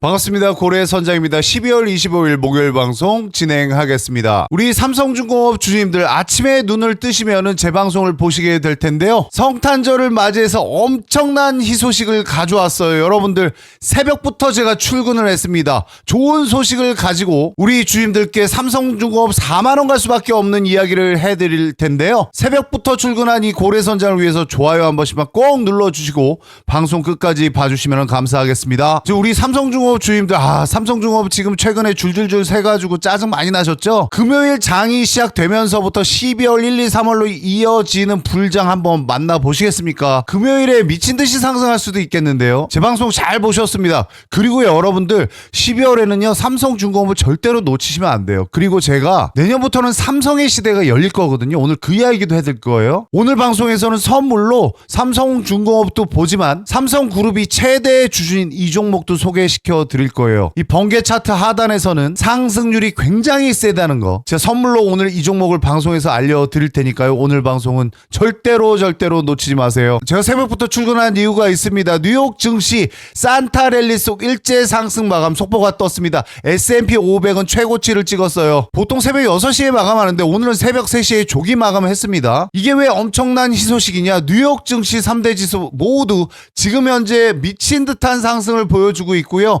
반갑습니다. 고래 선장입니다. 12월 25일 목요일 방송 진행하겠습니다. 우리 삼성중공업 주주님들 아침에 눈을 뜨시면은 제 방송을 보시게 될 텐데요. 성탄절을 맞이해서 엄청난 희소식을 가져왔어요. 여러분들 새벽부터 제가 출근을 했습니다. 좋은 소식을 가지고 우리 주님들께 삼성중공업 4만 원 갈 수밖에 없는 이야기를 해드릴 텐데요. 새벽부터 출근한 이 고래 선장을 위해서 좋아요 한 번씩만 꼭 눌러주시고 방송 끝까지 봐주시면 감사하겠습니다. 우리 삼성중공업 주임들 아 삼성중공업 지금 최근에 줄줄줄 새가지고 짜증 많이 나셨죠? 금요일 장이 시작되면서부터 12월 1, 2, 3월로 이어지는 불장 한번 만나보시겠습니까? 금요일에 미친 듯이 상승할 수도 있겠는데요. 제 방송 잘 보셨습니다. 그리고 여러분들 12월에는요 삼성중공업을 절대로 놓치시면 안 돼요. 그리고 제가 내년부터는 삼성의 시대가 열릴 거거든요. 오늘 그 이야기도 해드릴 거예요. 오늘 방송에서는 선물로 삼성중공업도 보지만 삼성그룹이 최대 주주인 이 종목도 소개시켜 드릴 거예요. 이 번개 차트 하단에서는 상승률이 굉장히 세다는 거. 제가 선물로 오늘 이 종목을 방송에서 알려 드릴 테니까요. 오늘 방송은 절대로 절대로 놓치지 마세요. 제가 새벽부터 출근한 이유가 있습니다. 뉴욕 증시 산타 랠리 속 일제 상승 마감 속보가 떴습니다. S&P 500은 최고치를 찍었어요. 보통 새벽 6시에 마감하는데 오늘은 새벽 3시에 조기 마감했습니다. 이게 왜 엄청난 희소식이냐? 뉴욕 증시 3대 지수 모두 지금 현재 미친 듯한 상승을 보여주고 있고요.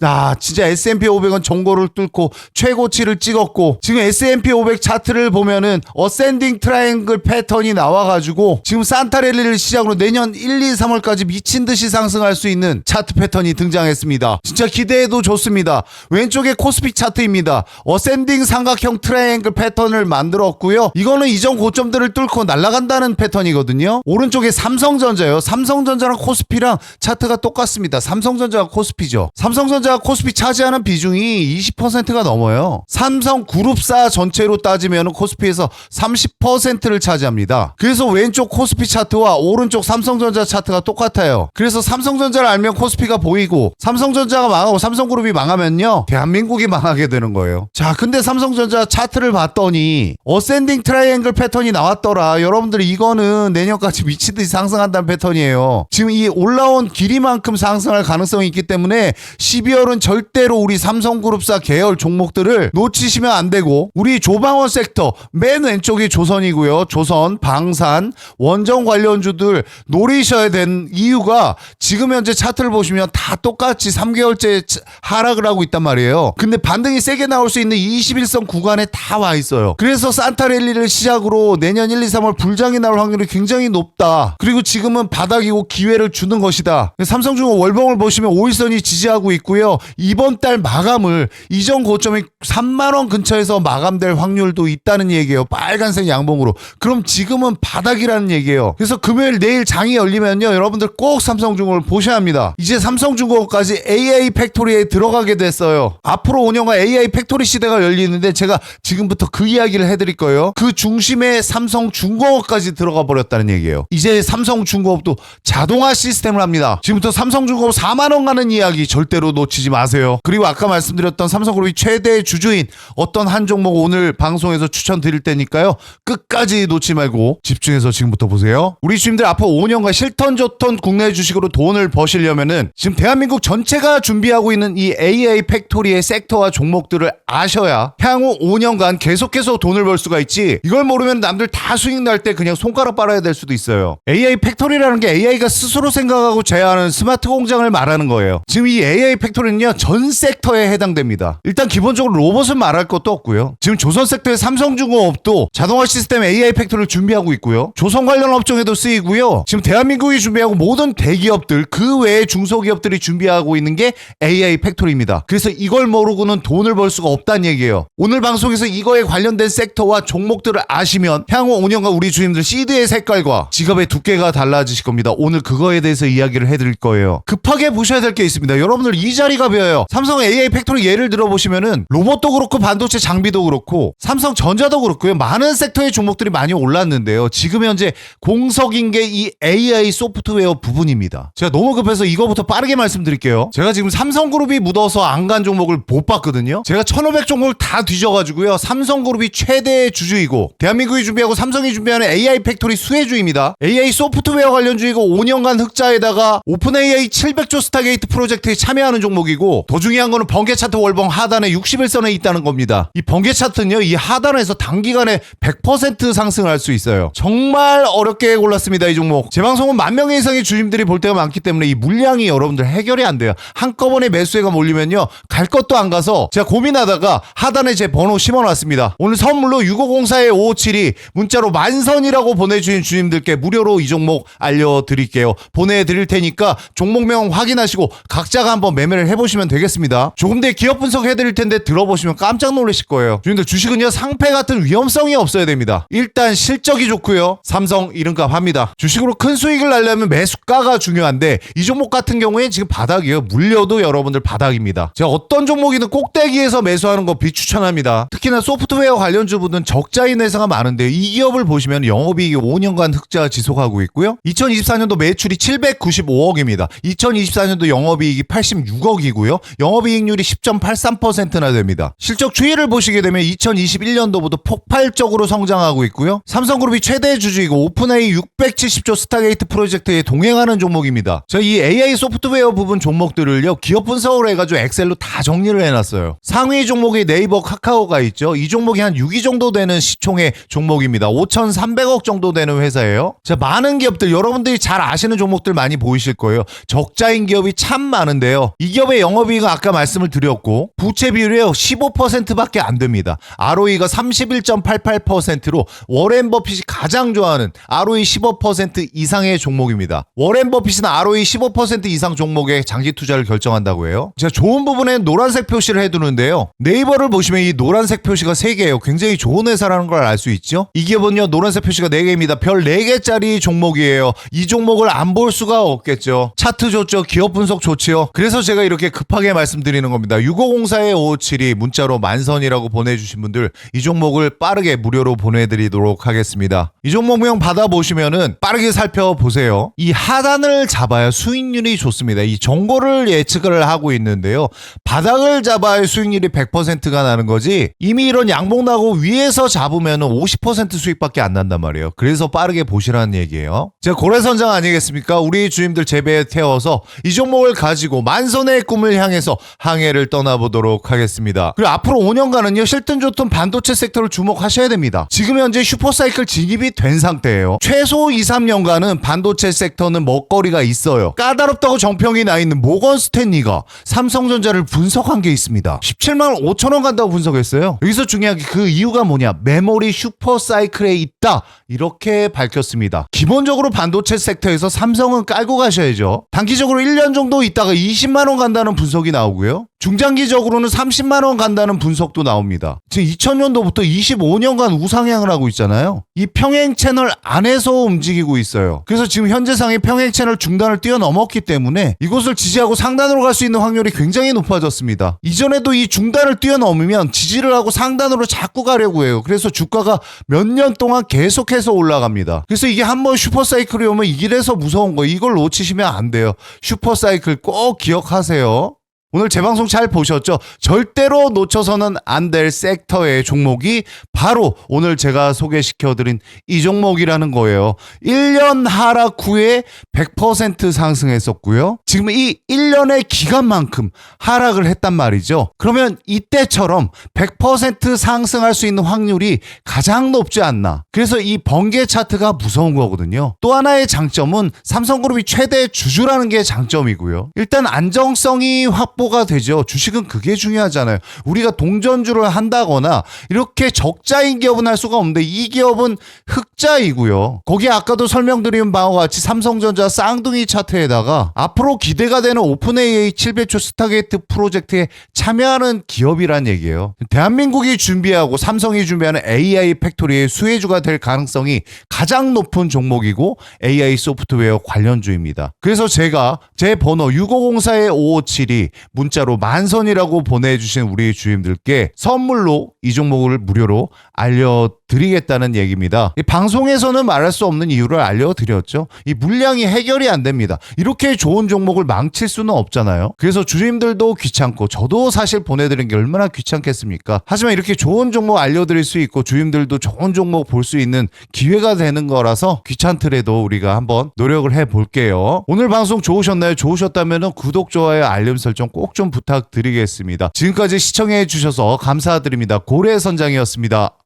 아, 진짜 S&P 500은 정고를 뚫고 최고치를 찍었고 지금 S&P 500 차트를 보면은 어센딩 트라이앵글 패턴이 나와가지고 지금 산타랠리를 시작으로 내년 1, 2, 3월까지 미친 듯이 상승할 수 있는 차트 패턴이 등장했습니다. 진짜 기대해도 좋습니다. 왼쪽에 코스피 차트입니다. 어센딩 삼각형 트라이앵글 패턴을 만들었고요. 이거는 이전 고점들을 뚫고 날아간다는 패턴이거든요. 오른쪽에 삼성전자요. 삼성전자랑 코스피랑 차트가 똑같습니다. 삼성전자가 코스피죠. 삼성전자 가 코스피 차지하는 비중이 20%가 넘어요. 삼성 그룹사 전체로 따지면 코스피에서 30%를 차지합니다. 그래서 왼쪽 코스피 차트와 오른쪽 삼성전자 차트가 똑같아요. 그래서 삼성전자를 알면 코스피가 보이고 삼성전자가 망하고 삼성그룹이 망하면요 대한민국이 망하게 되는 거예요. 자, 근데 삼성전자 차트를 봤더니 어센딩 트라이앵글 패턴이 나왔더라. 여러분들 이거는 내년까지 미치듯이 상승한다는 패턴이에요. 지금 이 올라온 길이만큼 상승할 가능성이 있기 때문에 12월 은 절대로 우리 삼성그룹사 계열 종목들을 놓치시면 안 되고 우리 조방원 섹터 맨 왼쪽이 조선이고요. 조선, 방산, 원정 관련주들 노리셔야 되는 이유가 지금 현재 차트를 보시면 다 똑같이 3개월째 하락을 하고 있단 말이에요. 근데 반등이 세게 나올 수 있는 21선 구간에 다 와 있어요. 그래서 산타랠리를 시작으로 내년 1, 2, 3월 불장이 나올 확률이 굉장히 높다. 그리고 지금은 바닥이고 기회를 주는 것이다. 삼성중공 월봉을 보시면 5일선이 지지하고 있고요. 이번 달 마감을 이전 고점이 3만 원 근처에서 마감될 확률도 있다는 얘기예요. 빨간색 양봉으로. 그럼 지금은 바닥이라는 얘기예요. 그래서 금요일 내일 장이 열리면요. 여러분들 꼭 삼성중공을 보셔야 합니다. 이제 삼성중공까지 AI 팩토리에 들어가게 됐어요. 앞으로 5년간 AI 팩토리 시대가 열리는데 제가 지금부터 그 이야기를 해드릴 거예요. 그 중심에 삼성중공업까지 들어가 버렸다는 얘기예요. 이제 삼성중공업도 자동화 시스템을 합니다. 지금부터 삼성중공업 4만 원 가는 이야기 절대로 놓치 지 마세요. 그리고 아까 말씀드렸던 삼성그룹이 최대 주주인 어떤 한 종목 오늘 방송에서 추천드릴 테니까요. 끝까지 놓지 말고 집중해서 지금부터 보세요. 우리 주님들 앞으로 5년간 실턴 좋던 국내 주식으로 돈을 버시려면은 지금 대한민국 전체가 준비하고 있는 이 AI 팩토리의 섹터와 종목들을 아셔야 향후 5년간 계속해서 돈을 벌 수가 있지. 이걸 모르면 남들 다 수익 날 때 그냥 손가락 빨아야 될 수도 있어요. AI 팩토리라는 게 AI가 스스로 생각하고 제안하는 스마트 공장을 말하는 거예요. 지금 이 AI 팩토리 는요 전 섹터에 해당됩니다. 일단 기본적으로 로봇을 말할 것도 없고요. 지금 조선 섹터의 삼성중공업도 자동화 시스템 AI 팩토리를 준비하고 있고요. 조선 관련 업종에도 쓰이고요. 지금 대한민국이 준비하고 모든 대기업들 그 외의 중소기업들이 준비하고 있는 게 AI 팩토리입니다. 그래서 이걸 모르고는 돈을 벌 수가 없다는 얘기예요. 오늘 방송에서 이거에 관련된 섹터와 종목들을 아시면 향후 5년간 우리 주님들 시드의 색깔과 지갑의 두께가 달라지실 겁니다. 오늘 그거에 대해서 이야기를 해드릴 거예요. 급하게 보셔야 될 게 있습니다. 여러분들 이 자리 가 비어요. 삼성 AI 팩토리 예를 들어보시면은 로봇도 그렇고 반도체 장비도 그렇고 삼성 전자도 그렇고요. 많은 섹터의 종목들이 많이 올랐는데요. 지금 현재 공석인 게 이 AI 소프트웨어 부분입니다. 제가 너무 급해서 이거부터 빠르게 말씀드릴게요. 제가 지금 삼성그룹이 묻어서 안 간 종목을 못 봤거든요. 제가 1500 종목을 다 뒤져가지고요. 삼성그룹이 최대 주주이고 대한민국이 준비하고 삼성이 준비하는 AI 팩토리 수혜주입니다. AI 소프트웨어 관련 주이고 5년간 흑자에다가 오픈 AI 700조 스타게이트 프로젝트에 참여하는 종목 종목이고 더 중요한 거는 번개 차트 월봉 하단에 60일선에 있다는 겁니다. 이 번개 차트는요. 이 하단에서 단기간에 100% 상승할 수 있어요. 정말 어렵게 골랐습니다. 이 종목. 제 방송은 만 명 이상의 주님들이 볼 때가 많기 때문에 이 물량이 여러분들 해결이 안 돼요. 한꺼번에 매수해가 몰리면요. 갈 것도 안 가서 제가 고민하다가 하단에 제 번호 심어놨습니다. 오늘 선물로 6504-557이 문자로 만선이라고 보내주신 주님들께 무료로 이 종목 알려드릴게요. 보내드릴 테니까 종목명 확인하시고 각자가 한번 매매를 해 보시면 되겠습니다. 조금 더 기업 분석해드릴 텐데 들어보시면 깜짝 놀라실 거예요. 주님들 주식은요 상패 같은 위험성이 없어야 됩니다. 일단 실적이 좋고요. 삼성 이름값 합니다. 주식으로 큰 수익을 날려면 매수가가 중요한데 이 종목 같은 경우에 지금 바닥이에요. 물려도 여러분들 바닥입니다. 제가 어떤 종목이든 꼭대기에서 매수하는 거 비추천합니다. 특히나 소프트웨어 관련주분은 적자인 회사가 많은데 이 기업을 보시면 영업이익이 5년간 흑자 지속하고 있고요. 2024년도 매출이 795억입니다. 2024년도 영업이익이 86억이 고요. 영업이익률이 10.83%나 됩니다. 실적 추이를 보시게 되면 2021년도부터 폭발적으로 성장하고 있고요. 삼성그룹이 최대 주주이고 오픈AI 670조 스타게이트 프로젝트에 동행하는 종목입니다. 저 이 AI 소프트웨어 부분 종목들을요 기업 분석을 해가지고 엑셀로 다 정리를 해놨어요. 상위 종목이 네이버, 카카오가 있죠. 이 종목이 한 6위 정도 되는 시총의 종목입니다. 5,300억 정도 되는 회사예요. 자 많은 기업들 여러분들이 잘 아시는 종목들 많이 보이실 거예요. 적자인 기업이 참 많은데요. 이기 업의 영업이익은 아까 말씀을 드렸고 부채 비율이요 15%밖에 안 됩니다. ROE가 31.88%로 워렌 버핏이 가장 좋아하는 ROE 15% 이상의 종목입니다. 워렌 버핏은 ROE 15% 이상 종목에 장기 투자를 결정한다고 해요. 제가 좋은 부분에 노란색 표시를 해두는데요. 네이버를 보시면 이 노란색 표시가 3개예요. 굉장히 좋은 회사라는 걸 알 수 있죠. 이 기업은요 노란색 표시가 4개입니다. 별 4개짜리 종목이에요. 이 종목을 안 볼 수가 없겠죠. 차트 좋죠. 기업 분석 좋지요. 그래서 제가 이렇게 급하게 말씀드리는 겁니다. 6504-557이 문자로 만선이라고 보내주신 분들 이 종목을 빠르게 무료로 보내드리도록 하겠습니다. 이 종목명 받아보시면은 빠르게 살펴보세요. 이 하단을 잡아야 수익률이 좋습니다. 이 정보를 예측을 하고 있는데요. 바닥을 잡아야 수익률이 100%가 나는 거지 이미 이런 양봉 나고 위에서 잡으면은 50% 수익밖에 안 난단 말이에요. 그래서 빠르게 보시라는 얘기예요. 제가 고래선장 아니겠습니까? 우리 주님들 재배에 태워서 이 종목을 가지고 만선의 꿈을 향해서 항해를 떠나보도록 하겠습니다. 그리고 앞으로 5년간은요 실든 좋던 반도체 섹터를 주목하셔야 됩니다. 지금 현재 슈퍼사이클 진입이 된 상태예요. 최소 2, 3년간은 반도체 섹터는 먹거리가 있어요. 까다롭다고 정평이 나 있는 모건 스탠리가 삼성전자를 분석한 게 있습니다. 17만 5천 원 간다고 분석했어요. 여기서 중요한 게 그 이유가 뭐냐? 메모리 슈퍼사이클에 있다. 이렇게 밝혔습니다. 기본적으로 반도체 섹터에서 삼성은 깔고 가셔야죠. 단기적으로 1년 정도 있다가 20만 원 간다는 분석이 나오고요. 중장기적으로는 30만 원 간다는 분석도 나옵니다. 지금 2000년도부터 25년간 우상향을 하고 있잖아요. 이 평행 채널 안에서 움직이고 있어요. 그래서 지금 현재 상의 평행 채널 중단을 뛰어넘었기 때문에 이곳을 지지하고 상단으로 갈 수 있는 확률이 굉장히 높아졌습니다. 이전에도 이 중단을 뛰어넘으면 지지를 하고 상단으로 자꾸 가려고 해요. 그래서 주가가 몇 년 동안 계속해서 올라갑니다. 그래서 이게 한번 슈퍼사이클이 오면 이 길에서 무서운 거 이걸 놓치시면 안 돼요. 슈퍼사이클 꼭 기억하세요. 오늘 제 방송 잘 보셨죠? 절대로 놓쳐서는 안 될 섹터의 종목이 바로 오늘 제가 소개시켜드린 이 종목이라는 거예요. 1년 하락 후에 100% 상승했었고요. 지금 이 1년의 기간만큼 하락을 했단 말이죠. 그러면 이때처럼 100% 상승할 수 있는 확률이 가장 높지 않나. 그래서 이 번개 차트가 무서운 거거든요. 또 하나의 장점은 삼성그룹이 최대 주주라는 게 장점이고요. 일단 안정성이 확보 가 되죠. 주식은 그게 중요하잖아요. 우리가 동전주를 한다거나 이렇게 적자인 기업은 할 수가 없는데 이 기업은 흑자이고요. 거기에 아까도 설명드린 바와 같이 삼성전자 쌍둥이 차트에다가 앞으로 기대가 되는 오픈AI 700조 스타게이트 프로젝트에 참여하는 기업이란 얘기예요. 대한민국이 준비하고 삼성이 준비하는 AI 팩토리의 수혜주가 될 가능성이 가장 높은 종목이고 AI 소프트웨어 관련주입니다. 그래서 제가 제 번호 6504-557이 문자로 만선이라고 보내주신 우리 주임들께 선물로 이 종목을 무료로 알려 드리겠다는 얘기입니다. 이 방송에서는 말할 수 없는 이유를 알려드렸죠. 이 물량이 해결이 안 됩니다. 이렇게 좋은 종목을 망칠 수는 없잖아요. 그래서 주님들도 귀찮고 저도 사실 보내드린 게 얼마나 귀찮겠습니까? 하지만 이렇게 좋은 종목 알려드릴 수 있고 주님들도 좋은 종목 볼 수 있는 기회가 되는 거라서 귀찮더라도 우리가 한번 노력을 해볼게요. 오늘 방송 좋으셨나요? 좋으셨다면 구독, 좋아요, 알림 설정 꼭 좀 부탁드리겠습니다. 지금까지 시청해 주셔서 감사드립니다. 고래 선장이었습니다.